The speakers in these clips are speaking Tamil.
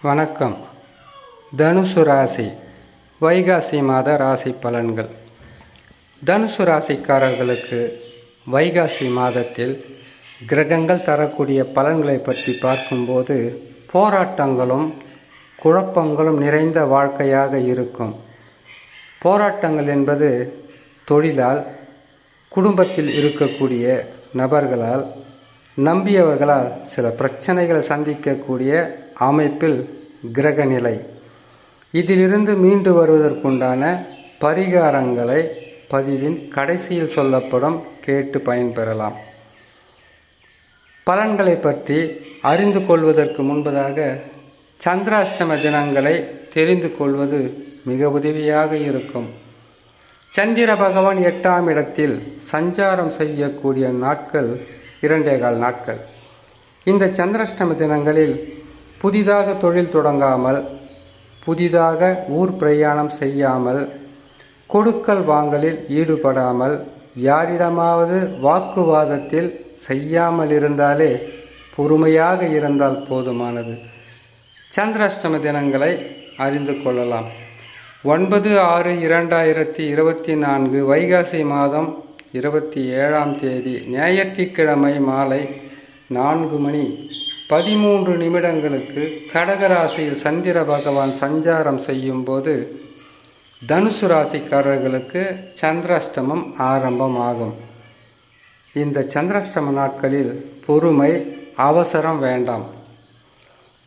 வணக்கம். தனுசு ராசி. வைகாசி மாத ராசி பலன்கள். தனுசு ராசிக்காரர்களுக்கு வைகாசி மாதத்தில் கிரகங்கள் தரக்கூடிய பலன்களை பற்றி பார்க்கும்போது போராட்டங்களும் குழப்பங்களும் நிறைந்த வாழ்க்கையாக இருக்கும். போராட்டங்கள் என்பது தொழிலால் குடும்பத்தில் இருக்கக்கூடிய நபர்களால் நம்பியவர்களால் சில பிரச்சனைகளை சந்திக்கக்கூடிய அமைப்பில் கிரகநிலை இதிலிருந்து மீண்டு வருவதற்குண்டான பரிகாரங்களை பதிவின் கடைசியில் சொல்லப்படும் கேட்டு பயன்பெறலாம். பலன்களை பற்றி அறிந்து கொள்வதற்கு முன்பதாக சந்திராஷ்டம தினங்களை தெரிந்து கொள்வது மிக உதவியாக இருக்கும். சந்திர பகவான் எட்டாம் இடத்தில் சஞ்சாரம் செய்யக்கூடிய நாட்கள் இரண்டே கால் நாட்கள். இந்த சந்திராஷ்டம தினங்களில் புதிதாக தொழில் தொடங்காமல் புதிதாக ஊர் பிரயாணம் செய்யாமல் கொடுக்கல் வாங்கலில் ஈடுபடாமல் யாரிடமாவது வாக்குவாதத்தில் செய்யாமல் இருந்தாலே பொறுமையாக இருந்தால் போதுமானது. சந்திராஷ்டம தினங்களை அறிந்து கொள்ளலாம். ஒன்பது ஆறு இரண்டாயிரத்தி இருபத்தி நான்கு வைகாசி மாதம் இருபத்தி ஏழாம் தேதி ஞாயிற்றுக்கிழமை மாலை நான்கு மணி பதிமூன்று நிமிடங்களுக்கு கடகராசியில் சந்திர பகவான் சஞ்சாரம் செய்யும்போது தனுசு ராசிக்காரர்களுக்கு சந்திராஷ்டமம் ஆரம்பமாகும். இந்த சந்திராஷ்டம நாட்களில் பொறுமை அவசரம் வேண்டாம்.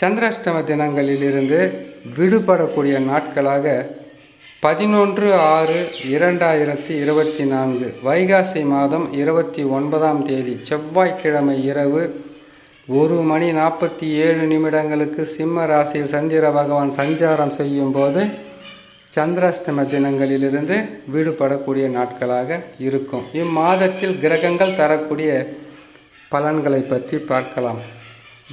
சந்திராஷ்டம தினங்களிலிருந்து விடுபடக்கூடிய நாட்களாக பதினொன்று ஆறு இரண்டாயிரத்தி இருபத்தி நான்கு வைகாசி மாதம் இருபத்தி ஒன்பதாம் தேதி செவ்வாய்க்கிழமை இரவு ஒரு மணி நாற்பத்தி ஏழு நிமிடங்களுக்கு சிம்ம ராசியில் சந்திர பகவான் சஞ்சாரம் செய்யும்போது சந்திராஷ்டம தினங்களிலிருந்து விடுபடக்கூடிய நாட்களாக இருக்கும். இம்மாதத்தில் கிரகங்கள் தரக்கூடிய பலன்களை பற்றி பார்க்கலாம்.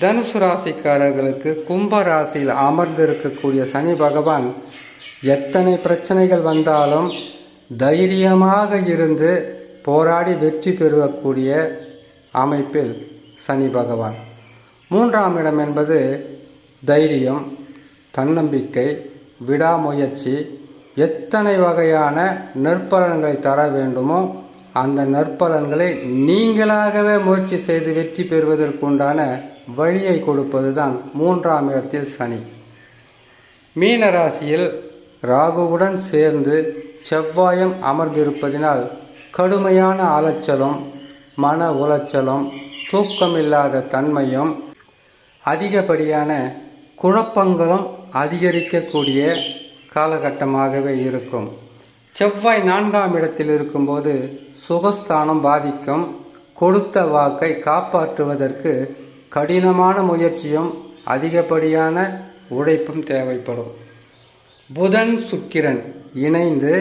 தனுசு ராசிக்காரர்களுக்கு கும்ப ராசியில் அமர்ந்திருக்கக்கூடிய சனி பகவான் எத்தனை பிரச்சனைகள் வந்தாலும் தைரியமாக இருந்து போராடி வெற்றி பெறக்கூடிய அமைப்பில் சனி பகவான். மூன்றாம் இடம் என்பது தைரியம் தன்னம்பிக்கை விடாமுயற்சி. எத்தனை வகையான நற்பலன்களை தர வேண்டுமோ அந்த நற்பலன்களை நீங்களாகவே முயற்சி செய்து வெற்றி பெறுவதற்குண்டான வழியை கொடுப்பது தான் மூன்றாம் இடத்தில் சனி. மீன ராசியில் ராகுவுடன் சேர்ந்து செவ்வாயம் அமர்ந்திருப்பதினால் கடுமையான அலைச்சலும் மன உளைச்சலும் தூக்கமில்லாத தன்மையும் அதிகப்படியான குழப்பங்களும் அதிகரிக்கக்கூடிய காலகட்டமாகவே இருக்கும். செவ்வாய் நான்காம் இடத்தில் இருக்கும்போது சுகஸ்தானம் பாதிக்கும். கொடுத்த வாக்கை காப்பாற்றுவதற்கு கடினமான முயற்சியும் அதிகப்படியான உழைப்பும் தேவைப்படும். புதன் சுக்கிரன் இணைந்து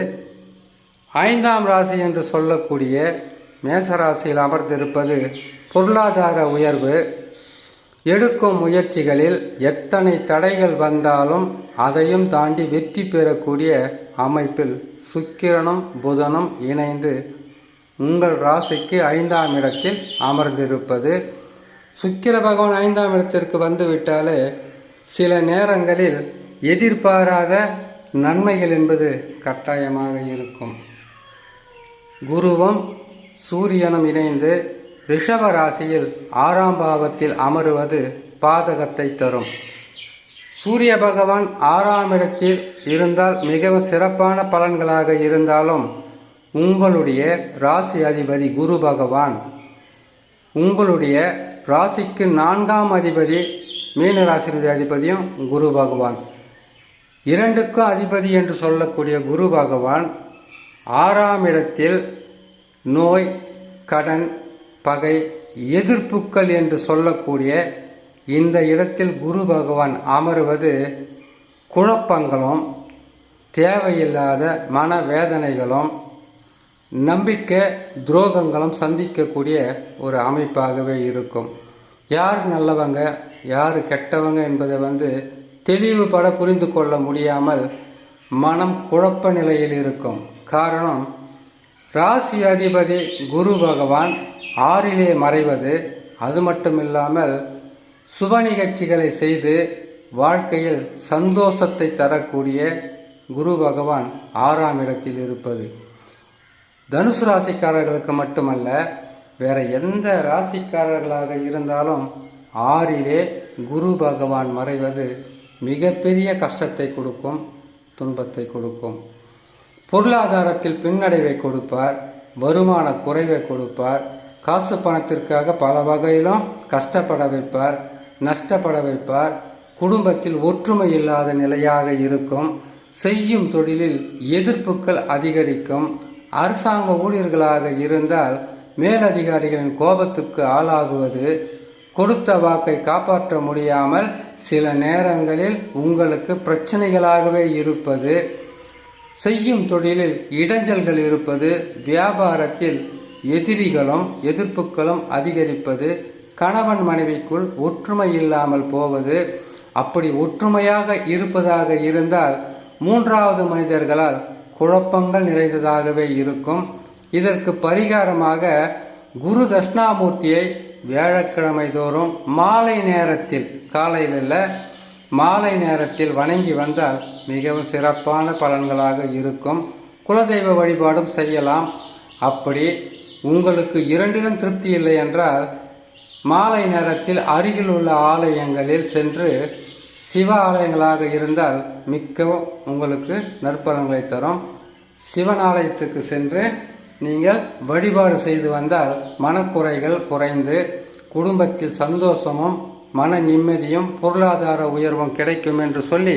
ஐந்தாம் ராசி என்று சொல்லக்கூடிய மேசராசியில் அமர்ந்திருப்பது பொருளாதார உயர்வு எடுக்கும் முயற்சிகளில் எத்தனை தடைகள் வந்தாலும் அதையும் தாண்டி வெற்றி பெறக்கூடிய அமைப்பில் சுக்கிரனும் புதனும் இணைந்து உங்கள் ராசிக்கு ஐந்தாம் இடத்தில் அமர்ந்திருப்பது. சுக்கிர பகவான் ஐந்தாம் இடத்திற்கு வந்துவிட்டாலே சில நேரங்களில் எதிர்பாராத நன்மைகள் என்பது கட்டாயமாக இருக்கும். குருவும் சூரியனும் இணைந்து ரிஷப ராசியில் ஆறாம் பாவத்தில் அமருவது பாதகத்தை தரும். சூரிய பகவான் ஆறாம் இடத்தில் இருந்தால் மிகவும் சிறப்பான பலன்களாக இருந்தாலும் உங்களுடைய ராசி அதிபதி குரு பகவான் உங்களுடைய ராசிக்கு நான்காம் அதிபதி மீன ராசியினுடைய அதிபதியும் குரு பகவான். இரண்டுக்கும் அதிபதி என்று சொல்லக்கூடிய குரு பகவான் ஆறாம் இடத்தில் நோய் கடன் பகை எதிர்ப்புக்கள் என்று சொல்லக்கூடிய இந்த இடத்தில் குரு பகவான் அமருவது குழப்பங்களும் தேவையில்லாத மனவேதனைகளும் நம்பிக்கை துரோகங்களும் சந்திக்கக்கூடிய ஒரு அமைப்பாகவே இருக்கும். யார் நல்லவங்க யார் கெட்டவங்க என்பதை வந்து தெளிவுபட புரிந்து கொள்ள முடியாமல் மனம் குழப்ப நிலையில் இருக்கும். காரணம் ராசி அதிபதி குரு பகவான் ஆறிலே மறைவது அது மட்டுமில்லாமல் சுப நிகழ்ச்சிகளை செய்து வாழ்க்கையில் சந்தோஷத்தை தரக்கூடிய குரு பகவான் ஆறாம் இடத்தில் இருப்பது. தனுசு ராசிக்காரர்களுக்கு மட்டுமல்ல வேற எந்த ராசிக்காரர்களாக இருந்தாலும் ஆறிலே குரு பகவான் மறைவது மிகப்பெரிய கஷ்டத்தை கொடுக்கும் துன்பத்தை கொடுக்கும். பொருளாதாரத்தில் பின்னடைவை கொடுப்பார் வருமான குறைவை கொடுப்பார் காசு பணத்திற்காக பல வகையிலும் கஷ்டப்பட வைப்பார் நஷ்டப்பட வைப்பார் குடும்பத்தில் ஒற்றுமை இல்லாத நிலையாக இருக்கும் செய்யும் தொழிலில் எதிர்ப்புகள் அதிகரிக்கும் அரசாங்க ஊழியர்களாக இருந்தால் மேலதிகாரிகளின் கோபத்துக்கு ஆளாகுவது கொடுத்த வாக்கை காப்பாற்ற முடியாமல் சில நேரங்களில் உங்களுக்கு பிரச்சனைகளாகவே இருப்பது செய்யும் தொழிலில் இடைஞ்சல்கள் இருப்பது வியாபாரத்தில் எதிரிகளும் எதிர்ப்புகளும் அதிகரிப்பது கணவன் மனைவிக்குள் ஒற்றுமை இல்லாமல் போவது அப்படி ஒற்றுமையாக இருப்பதாக இருந்தால் மூன்றாவது மனிதர்களால் குழப்பங்கள் நிறைந்ததாகவே இருக்கும். இதற்கு பரிகாரமாக குரு தட்சிணாமூர்த்தியை வியாழக்கிழமை தோறும் மாலை நேரத்தில் காலையில் மாலை நேரத்தில் வணங்கி வந்தால் மிகவும் சிறப்பான பலன்களாக இருக்கும். குலதெய்வ வழிபாடும் செய்யலாம். அப்படி உங்களுக்கு இரண்டிலும் திருப்தி இல்லை என்றால் மாலை நேரத்தில் அருகில் உள்ள ஆலயங்களில் சென்று சிவ ஆலயங்களாக இருந்தால் மிக்கவும் உங்களுக்கு நற்பலன்களை தரும். சிவன் ஆலயத்துக்கு சென்று நீங்கள் வழிபாடு செய்து வந்தால் மனக்குறைகள் குறைந்து குடும்பத்தில் சந்தோஷமும் மன நிம்மதியும் பொருளாதார உயர்வும் கிடைக்கும் என்று சொல்லி